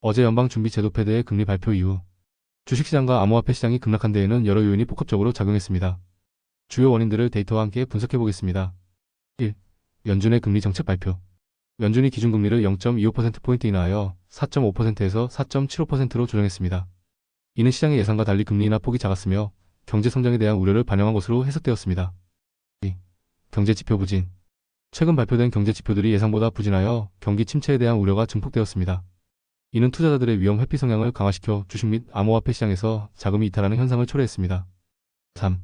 어제 연방준비제도패드의 금리 발표 이후 주식시장과 암호화폐 시장이 급락한 데에는 여러 요인이 복합적으로 작용했습니다. 주요 원인들을 데이터와 함께 분석해 보겠습니다. 1. 연준의 금리 정책 발표. 연준이 기준금리를 0.25%포인트 인하하여 4.5%에서 4.75%로 조정했습니다. 이는 시장의 예상과 달리 금리 인하 폭이 작았으며 경제 성장에 대한 우려를 반영한 것으로 해석되었습니다. 2. 경제 지표 부진. 최근 발표된 경제 지표들이 예상보다 부진하여 경기 침체에 대한 우려가 증폭되었습니다. 이는 투자자들의 위험 회피 성향을 강화시켜 주식 및 암호화폐 시장에서 자금이 이탈하는 현상을 초래했습니다. 3.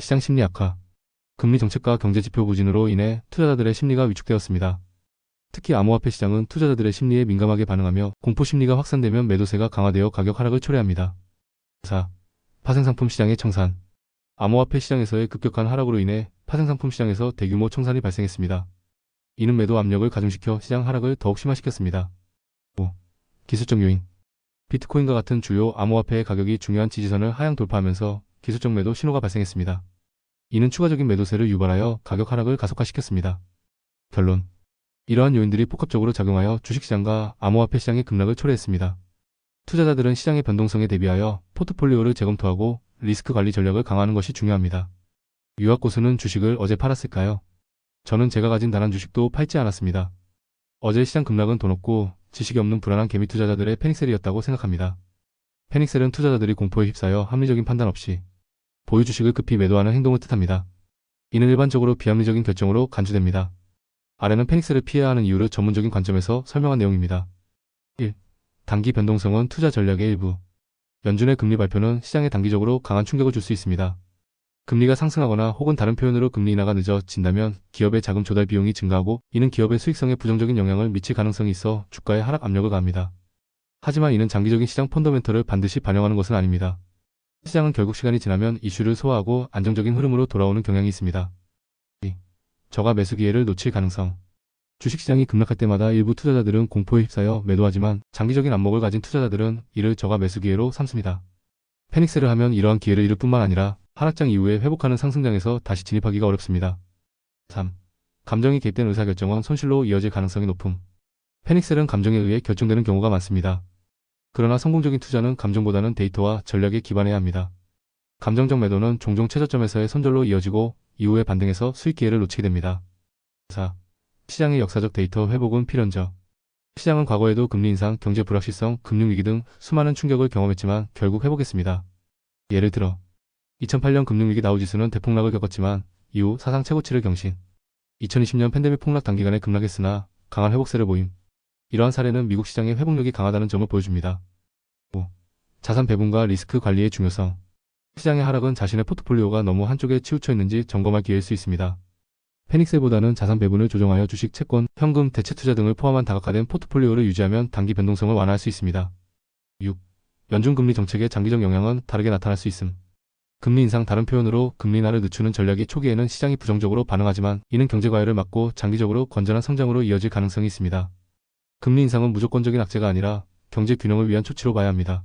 시장 심리 악화. 금리 정책과 경제 지표 부진으로 인해 투자자들의 심리가 위축되었습니다. 특히 암호화폐 시장은 투자자들의 심리에 민감하게 반응하며 공포 심리가 확산되면 매도세가 강화되어 가격 하락을 초래합니다. 4. 파생상품 시장의 청산. 암호화폐 시장에서의 급격한 하락으로 인해 파생상품 시장에서 대규모 청산이 발생했습니다. 이는 매도 압력을 가중시켜 시장 하락을 더욱 심화시켰습니다. 5. 기술적 요인. 비트코인과 같은 주요 암호화폐의 가격이 중요한 지지선을 하향 돌파하면서 기술적 매도 신호가 발생했습니다. 이는 추가적인 매도세를 유발하여 가격 하락을 가속화시켰습니다. 결론. 이러한 요인들이 복합적으로 작용하여 주식시장과 암호화폐 시장의 급락을 초래했습니다. 투자자들은 시장의 변동성에 대비하여 포트폴리오를 재검토하고 리스크 관리 전략을 강화하는 것이 중요합니다. 유학 고수는 주식을 어제 팔았을까요? 저는 제가 가진 단 한 주식도 팔지 않았습니다. 어제 시장 급락은 돈 없고 지식이 없는 불안한 개미 투자자들의 패닉셀이었다고 생각합니다. 패닉셀은 투자자들이 공포에 휩싸여 합리적인 판단 없이 보유 주식을 급히 매도하는 행동을 뜻합니다. 이는 일반적으로 비합리적인 결정으로 간주됩니다. 아래는 패닉셀을 피해야 하는 이유를 전문적인 관점에서 설명한 내용입니다. 1. 단기 변동성은 투자 전략의 일부. 연준의 금리 발표는 시장에 단기적으로 강한 충격을 줄 수 있습니다. 금리가 상승하거나 혹은 다른 표현으로 금리 인하가 늦어진다면 기업의 자금 조달 비용이 증가하고 이는 기업의 수익성에 부정적인 영향을 미칠 가능성이 있어 주가에 하락 압력을 가합니다. 하지만 이는 장기적인 시장 펀더멘털을 반드시 반영하는 것은 아닙니다. 시장은 결국 시간이 지나면 이슈를 소화하고 안정적인 흐름으로 돌아오는 경향이 있습니다. 2. 저가 매수 기회를 놓칠 가능성. 주식시장이 급락할 때마다 일부 투자자들은 공포에 휩싸여 매도하지만 장기적인 안목을 가진 투자자들은 이를 저가 매수 기회로 삼습니다. 패닉셀을 하면 이러한 기회를 잃을 뿐만 아니라 하락장 이후에 회복하는 상승장에서 다시 진입하기가 어렵습니다. 3. 감정이 개입된 의사결정은 손실로 이어질 가능성이 높음. 패닉셀은 감정에 의해 결정되는 경우가 많습니다. 그러나 성공적인 투자는 감정보다는 데이터와 전략에 기반해야 합니다. 감정적 매도는 종종 최저점에서의 손절로 이어지고 이후에 반등해서 수익 기회를 놓치게 됩니다. 4. 시장의 역사적 데이터 회복은 필연적. 시장은 과거에도 금리 인상, 경제 불확실성, 금융위기 등 수많은 충격을 경험했지만 결국 회복했습니다. 예를 들어 2008년 금융위기 다우지수는 대폭락을 겪었지만 이후 사상 최고치를 경신. 2020년 팬데믹 폭락 단기간에 급락했으나 강한 회복세를 보임. 이러한 사례는 미국 시장의 회복력이 강하다는 점을 보여줍니다. 5. 자산 배분과 리스크 관리의 중요성. 시장의 하락은 자신의 포트폴리오가 너무 한쪽에 치우쳐 있는지 점검할 기회일 수 있습니다. 페닉셀보다는 자산 배분을 조정하여 주식, 채권, 현금, 대체 투자 등을 포함한 다각화된 포트폴리오를 유지하면 단기 변동성을 완화할 수 있습니다. 6. 연준 금리 정책의 장기적 영향은 다르게 나타날 수 있음. 금리 인상 다른 표현으로 금리 인하를 늦추는 전략이 초기에는 시장이 부정적으로 반응하지만 이는 경제 과열을 막고 장기적으로 건전한 성장으로 이어질 가능성이 있습니다. 금리 인상은 무조건적인 악재가 아니라 경제 균형을 위한 조치로 봐야 합니다.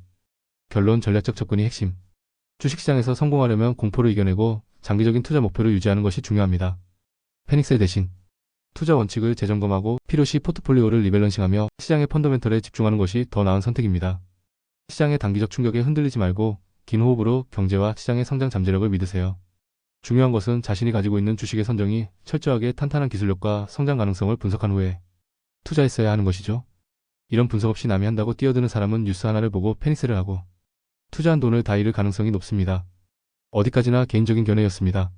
결론 전략적 접근이 핵심. 주식시장에서 성공하려면 공포를 이겨내고 장기적인 투자 목표를 유지하는 것이 중요합니다. 패닉셀 대신 투자 원칙을 재점검하고 필요시 포트폴리오를 리밸런싱하며 시장의 펀더멘털에 집중하는 것이 더 나은 선택입니다. 시장의 단기적 충격에 흔들리지 말고 긴 호흡으로 경제와 시장의 성장 잠재력을 믿으세요. 중요한 것은 자신이 가지고 있는 주식의 선정이 철저하게 탄탄한 기술력과 성장 가능성을 분석한 후에 투자했어야 하는 것이죠. 이런 분석 없이 남이 한다고 뛰어드는 사람은 뉴스 하나를 보고 패닉셀을 하고 투자한 돈을 다 잃을 가능성이 높습니다. 어디까지나 개인적인 견해였습니다.